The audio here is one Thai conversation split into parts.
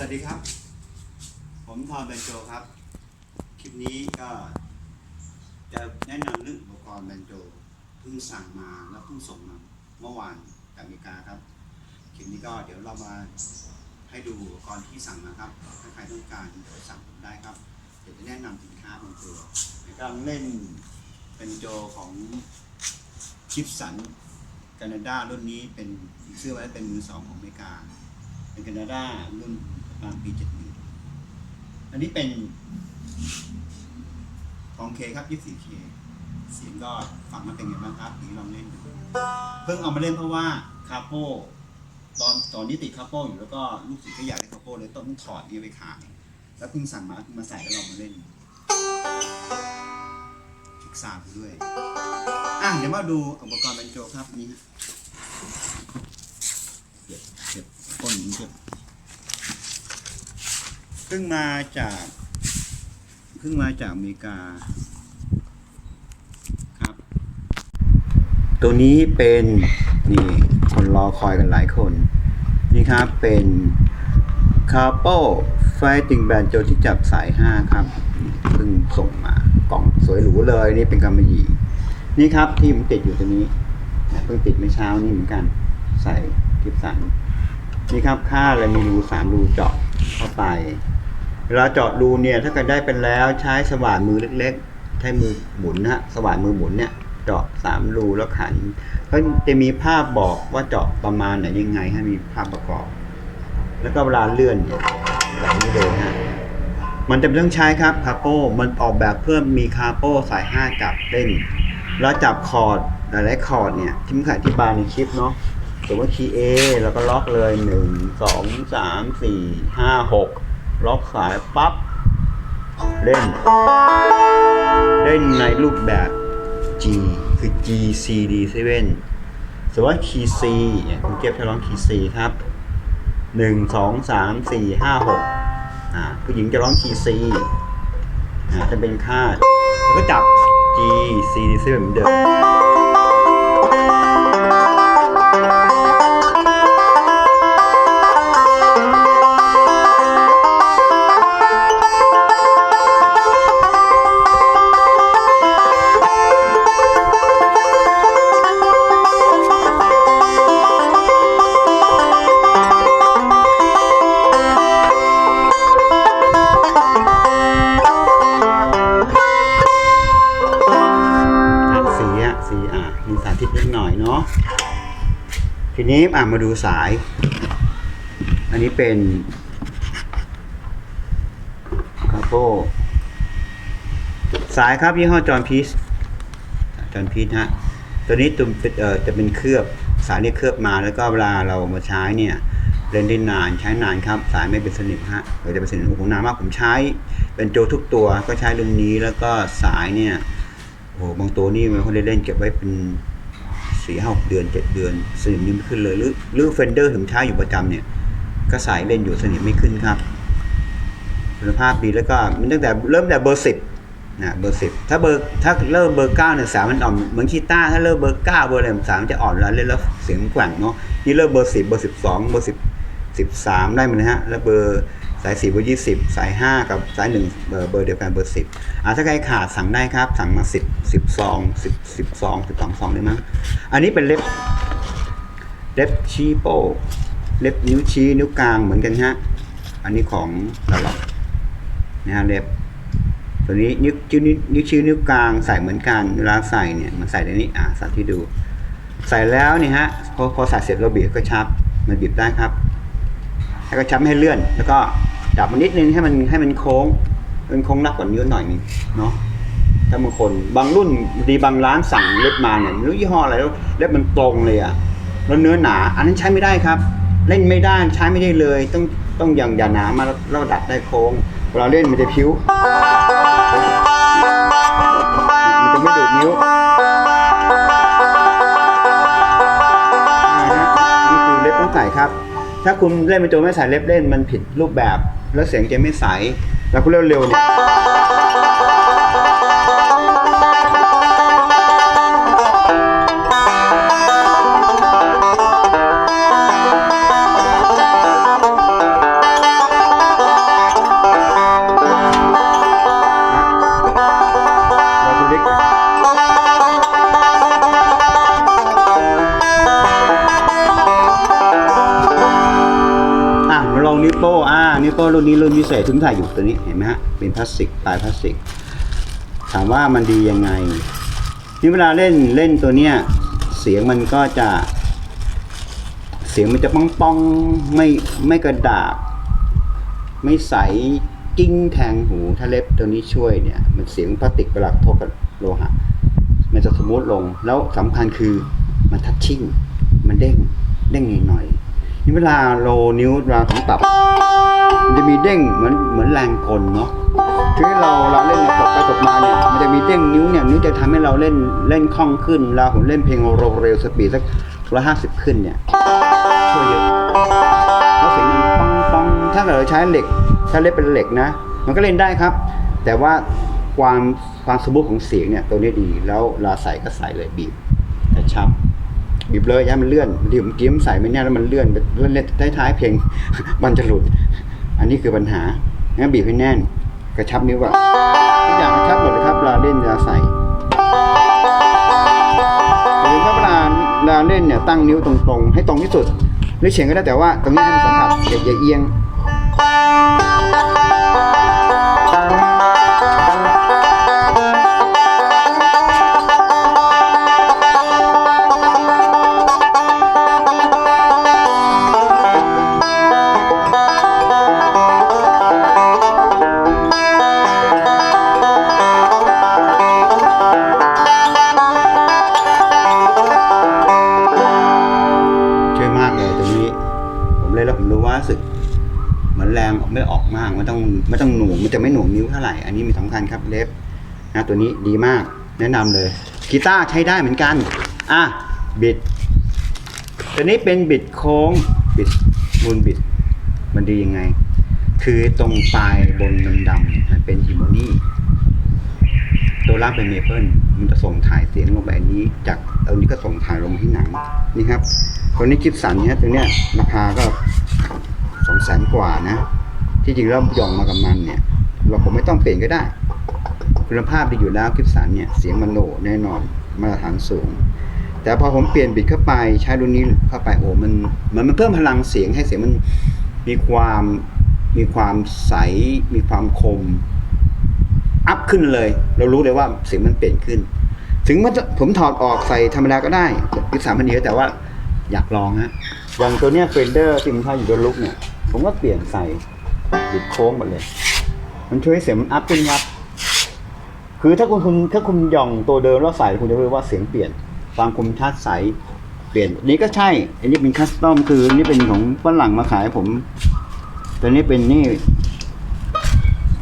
สวัสดีครับ ผมทอนเบนโจครับ คลิปนี้ก็จะแนะนำเรื่องอุปกรณ์เบนโจเพิ่งสั่งมาแล้วเพิ่งส่งมาเมื่อวานจากอเมริกาครับ คลิปนี้ก็เดี๋ยวเรามาให้ดูอุปกรณ์ที่สั่งมาครับ ถ้าใครต้องการสั่งผมได้ครับ เดี๋ยวจะแนะนำสินค้าบางตัวกำลังเล่นเป็นโจของชิปสันแคนาดารุ่นนี้เป็นเสื้อไว้เป็นมือสองของอเมริกาเป็นแคนาดารุ่น ประมาณปีเจ็ดหนึ่งอันนี้เป็นของเคครับ 24K เสียงก็ฟังมาเป็นไงบ้างครับนี่ลองเล่นดูเพิ่งเอามาเล่นเพราะว่าคาโปตอนตอนนี้ติดคาโปอยู่แล้วก็ลูกศิษย์ก็อยากได้คาโปเลยต้องถอดนี่ไปขายแล้วเพิ่งสั่งมาเพิ่งมาใส่แล้วลองมาเล่นคลิกซาวด์ไปด้วยอะเดี๋ยวมาดูอุปกรณ์แบนโจครับนี่ฮะเก็บเก็บก้นนี้เก็บ เพิ่งมาจากเพิ่งมาจากอเมริกาครับ ตัวนี้เป็นนี่คนรอคอยกันหลายคน นี่ครับเป็นคาโปไฟติงแบนโจที่จับสาย 5 ครับเพิ่งส่งมากล่องสวยหรูเลยนี่เป็นกำมะหยี่นี่ครับที่ผมติดอยู่ตรงนี้เพิ่งติดเมื่อเช้านี่เหมือนกัน ใส่กิฟสันนี่ครับค่าเลยมีรูสามรูเจาะเข้าไป เวลาเจาะรูเนี่ยถ้าเกิดได้เป็นแล้วใช้สว่านมือเล็กๆ ใช้มือหมุนนะฮะสว่านมือหมุนเนี่ยเจาะสามรูแล้วขันเขาจะมีภาพบอกว่าเจาะประมาณไหนยังไงให้มีภาพประกอบ แล้วก็เวลาเลื่อนแบบนี้เลยฮะมันจะเป็นต้องใช้ครับคาโป้มันออกแบบเพื่อมีคาโป้สายห้าจับเล่นแล้วจับคอร์ดหลายๆคอร์ดเนี่ยที่ผมเคยอธิบายในคลิปเนาะสมมติว่าคีย์ A แล้วก็ล็อกเลยหนึ่งสองสามสี่ห้าหก ล็อกสายปั๊บ เล่น เล่นในรูปแบบ G คือ G C D 7สมมติว่าคีย์ C เนี่ยคุณเก็บจะร้องคีย์ C ครับหนึ่งสองสามสี่ห้าหกอ่าผู้หญิงจะร้องคีย์ C อ่าจะเป็นคาด แล้วก็จับ G C D 7เหมือนเดิม ทีนี้อะมาดูสาย อันนี้เป็นคาโปสายครับยี่ห้อจอห์นพีชจอห์นพีชฮะตัวนี้ตุ่มเอ่อจะเป็นเคลือบสายนี่เคลือบมาแล้วก็เวลาเรามาใช้เนี่ยเล่นได้นานใช้นานครับ สายไม่เป็นสนิมฮะเดี๋ยวจะเป็นสนิมโอ้โหนานมากผมใช้ เป็นโจทุกตัวก็ใช้เรุ่นนี้แล้วก็สายเนี่ยโอ้โหบางตัวนี่มันเขาเล่นเก็บไว้เป็น สี่ห้าเดือนเจ็ดเดือนสนิมนี่ไม่ขึ้นเลยหรือหรือเฟนเดอร์ถึงใช้อยู่ประจำเนี่ยก็สายเล่นอยู่สนิมไม่ขึ้นครับคุณภาพดีแล้วก็มันตั้งแต่เริ่มแต่เบอร์สิบนะเบอร์สิบถ้าเบอร์ถ้าเริ่มเบอร์เก้าเนี่ยสายมันอ่อนเหมือนคีต้าร์ถ้าเริ่มเบอร์เก้าเบอร์อะไรสายมันจะอ่อนแล้วเล่นแล้วเสียงแกว่งเนาะนี่เริ่มเบอร์สิบเบอร์สิบสองเบอร์สิบสิบสามได้ไหมนะฮะแล้วเบอร์ สายสี่เบอร์ยี่สิบสายห้ากับสายหนึ่งเบอร์เบอร์เดียวกันเบอร์สิบอ่าถ้าใครขาดสั่งได้ครับ สั่งมาสิบสิบซองสิบสิบซองสิบสองซองได้มั้งอันนี้เป็นเล็บเล็บชีโป้เล็บนิ้วชี้นิ้วกลางเหมือนกันฮะอันนี้ของตลอดนะฮะเล็บตัวนี้นิ้วชิ้วนิ้วนิ้วชี้นิ้วกลางใส่เหมือนกันเวลาใส่เนี่ยมันใส่ในนี้อ่าสาธิตดู ใส่แล้วเนี่ยฮะพอพอใส่เสร็จเราบีบก็ชับมันบีบได้ครับ ให้ก็ชับให้เลื่อน แล้วก็จับมันนิดนึงให้มันให้มันโค้งมันโค้งนักกว่านิ้วหน่อยนึงเนาะถ้าบางคนบางรุ่นดีบางร้านสั่งเล็บมาเนี่ยไม่รู้ยี่ห้ออะไรแล้วเล็บมันตรงเลยอะแล้วเนื้อหนา อันนั้นใช้ไม่ได้ครับ เล่นไม่ได้ใช้ไม่ได้เลย ต้องต้องอย่างอย่าหนามาแล้วแล้วดัดได้โค้งเวลาเล่นมันจะพิ้วมันจะไม่ดูดนิ้ว ถ้าคุณเล่นเป็นตัวไม่ใส่เล็บเล่นมันผิดรูปแบบ แล้วเสียงจะไม่ใสแล้วคุณเร็วๆเนี่ย งอ่านิ้วโป้งรุ่นนี้รุ่นพิเศษถึงถ่ายอยู่ตัวนี้เห็นไหมฮะเป็นพลาสติกปลายพลาสติก ถามว่ามันดียังไงนี่เวลาเล่นเล่นตัวเนี้ยเสียงมันก็จะ เสียงมันจะป้องป้องไม่ไม่กระดาบ ไม่ใสกิ้งแทงหูถ้าเล็บตัวนี้ช่วยเนี่ย มันเสียงพลาสติกเวลากทบกับโลหะมันจะสมูทลงแล้วสำคัญคือมันทัชชิ่ง มันเด้งเด้งหน่อยๆนี่เวลาโลนิ้วเวลาของตับ มันจะมีเด้งเหมือนเหมือนแรงกลเนาะคือเราเราเล่นเนี่ยตกไปตกมาเนี่ยมันจะมีเด้งนิ้วเนี่ยนิ้วจะทำให้เราเล่นเล่นคล่องขึ้นเราผมเล่นเพลงเร็วเร็วสปีดสักร้อยห้าสิบขึ้นเนี่ยช่วยเยอะแล้วเสียงมันปังปังถ้าเกิดเราใช้เหล็ก ถ้าเล่นเป็นเหล็กนะ มันก็เล่นได้ครับ แต่ว่าความความสมูทของเสียงเนี่ยตัวนี้ดีแล้วเวลาใส่ก็ใส่เลยบีบกระชับบีบเลยย่ามันเลื่อนบางทีผมกิ้มใส่ไม่แน่แล้วมันเลื่อนเลื่อนเล่นท้ายๆเพลงมันจะหลุด อันนี้คือปัญหางั้นบีบให้แน่น กระชับนิ้วอะทุกอย่างกระชับหมดเลยครับเวลาเล่นเวลาใส่หรือถ้าเวลาเวลาเล่นเนี่ยตั้งนิ้วตรงๆ ให้ตรงที่สุด หรือเฉียงก็ได้แต่ว่าตรงนี้ให้มันสัมผัสอย่าอย่าเอียง ไม่ต้องหน่วงมันจะไม่หน่วงนิ้วเท่าไหร่ อันนี้มีสำคัญครับเล็บนะตัวนี้ดีมากแนะนำเลยกีตาร์ใช้ได้เหมือนกัน อะบิด ตัวนี้เป็นบิดโค้งบิดมูลบิด มันดียังไง คือตรงปลายบนดำมันเป็นฮิโมนีตัวล่างเป็นเมเปิลมันจะส่งถ่ายเสียงลงไปอันนี้ จากเอานี้ก็ส่งถ่ายลงที่หนังนี่ครับตัวนี้คิดสันเนี่ยตัวเนี้ยราคาก็สองแสนกว่านะ ที่จริงแล้วย่องมากับมันเนี่ย เราผมไม่ต้องเปลี่ยนก็ได้ คุณภาพดีอยู่แล้วคิดสันเนี่ยเสียงมันโหนแน่นอนมาตรฐานสูง แต่พอผมเปลี่ยนบิดเข้าไปใช้รุ่นนี้เข้าไปโอ้มันเหมือนมันเพิ่มพลังเสียงให้เสียงมันมีความมีความใส มีความคม อัพขึ้นเลย เรารู้เลยว่าเสียงมันเปลี่ยนขึ้น ถึงมันจะผมถอดออกใส่ธรรมดาก็ได้ยึดสามพันเดียวแต่ว่าอยากลองฮะอย่างตัวเนี้ยเฟนเดอร์ที่มันใช้อยู่บนลุกเนี่ย ผมก็เปลี่ยนใส่ บิดโค้งหมดเลย มันช่วยให้เสียงมันอัพขึ้นครับ คือถ้าคุณคุณถ้าคุณหย่องตัวเดิมแล้วใส่คุณจะรู้ว่าเสียงเปลี่ยน ความคมชัดใสเปลี่ยนอันนี้ก็ใช่ อันนี้เป็นคัสตอมคืออันนี้เป็นของฝรั่งมาขายผมตัวนี้เป็นนี่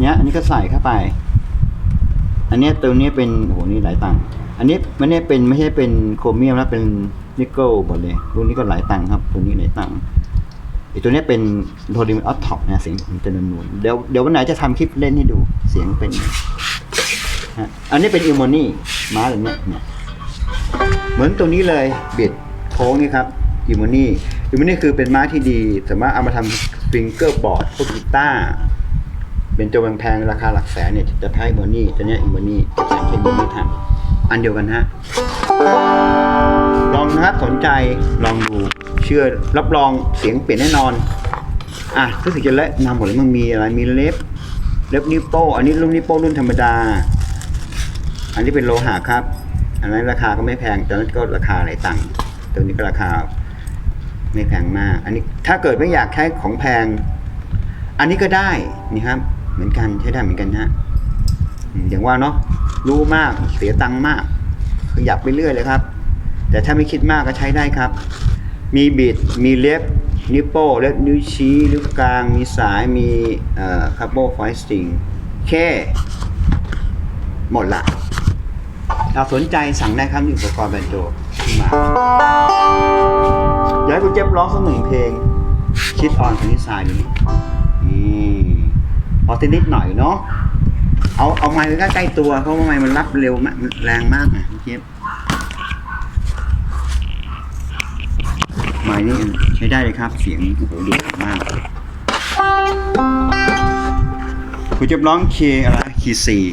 เนี้ย อันนี้ก็ใส่เข้าไป อันเนี้ยตัวนี้เป็นโอ้โหนี่หลายตังค์อันนี้ไม่ได้เป็นไม่ใช่เป็นโครเมียมแล้วเป็นนิกเกิลหมดเลยรุ่นนี้ก็หลายตังค์ครับ ตัวนี้หลายตังค์ ไอตัวนี้เป็นโทดิมออฟท็อปนะเสียงมันจะนวลๆเดี๋ยวเดี๋ยววันไหนจะทำคลิปเล่นให้ดูเสียงเป็นฮะอันนี้เป็นอิโมนี่ม้าแบบเนี้ยเนี่ยเหมือนตัวนี้เลยบิดโค้งนี่ครับอิโมนี่อิโมนี่คือเป็นม้าที่ดีสามารถเอามาทำฟิงเกอร์บอร์ดพวกกีตาร์เป็นตัวแพงๆราคาหลักแสนเนี่ยจะใช้อิโมนี่ตัวนี้อิโมนี่แสนใช้อิโมนี่ทำอันเดียวกันฮะลองนะครับสนใจลองดู เชื่อ รับรองเสียงเปลี่ยนแน่นอน อะรู้สึกจะแนะนำหมดเลยมันมีอะไรมีเล็บ เล็บนิ้วโป้อันนี้รุ่นนิ้วโป้รุ่นธรรมดา อันนี้เป็นโลหะครับ อันนั้นราคาก็ไม่แพงตอนนั้นก็ราคาหลายตังค์ตัวนี้ก็ราคาไม่แพงมาก อันนี้ถ้าเกิดไม่อยากใช้ของแพง อันนี้ก็ได้นี่ครับ เหมือนกันใช้ได้เหมือนกันฮะอย่างว่าเนาะรู้มากเสียตังค์มากขยับไปเรื่อยเลยครับ แต่ถ้าไม่คิดมากก็ใช้ได้ครับ มีบิด มีเล็บ นิ้วโป้เล็บนิ้วชี้นิ้วกลาง มีสาย มีคาร์โบไฟสติงแค่ หมดละถ้าสนใจสั่งได้ครับอุปกรณ์แบนโจมาอยากให้คุณเจ็บร้องสักหนึ่งเพลง คิดออนของนิสายนี้นี่พอตินิดหน่อยเนาะเอาเอาไม้ไว้ใกล้ๆตัวเพราะว่าไม้มันรับเร็วมากแรงมากนะคุณเจ็บ ไม้นี่ใช้ได้เลยครับ เสียงโอ้โหดีมากคุณจ็บร้องเคอะไรคีสี่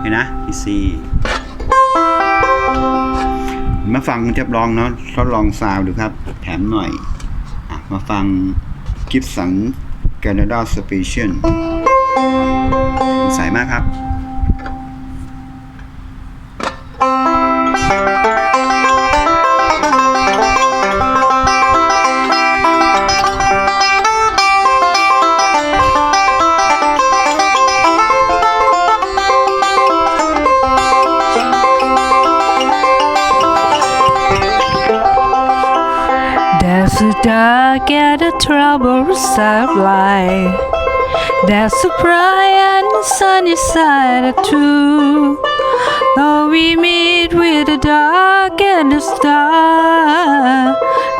เห็นนะ PC เมาฟังคุณจ็บลองเนาะทดลองซาวดูครับ แถมหน่อยอะมาฟังกิฟสันแคนาดาสเปเชียลใสมากครับ A dark and a troublesome light. There's a bright and sunny side too. Though we meet with the dark and the star,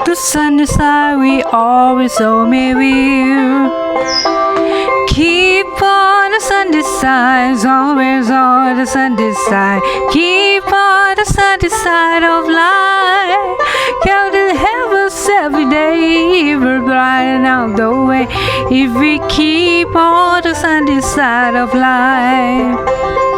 the sunny side we always only will. Keep on the sunny side, always on the sunny side. Keep on the way. If we keep on the sunny side of life.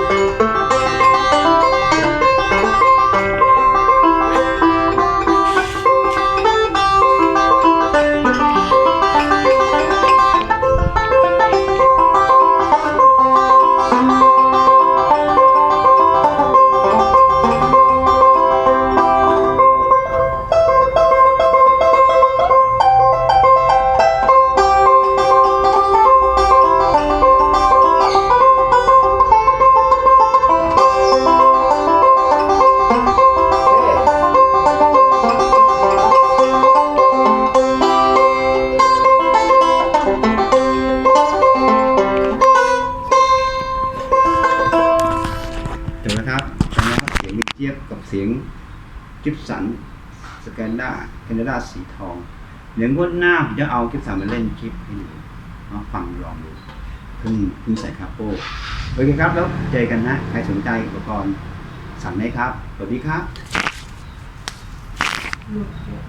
เสียงกิฟสันสแกนด้าแคนาดาสีทองเดี๋ยวงวดหน้าผมจะเอากิฟสันมาเล่นคลิปให้ดูมาฟังลองดูเพิ่งเพิ่งใส่คาโปโอเคครับแล้วเจอกันฮะใครสนใจอุปกรณ์สั่งได้ครับสวัสดีครับ Look,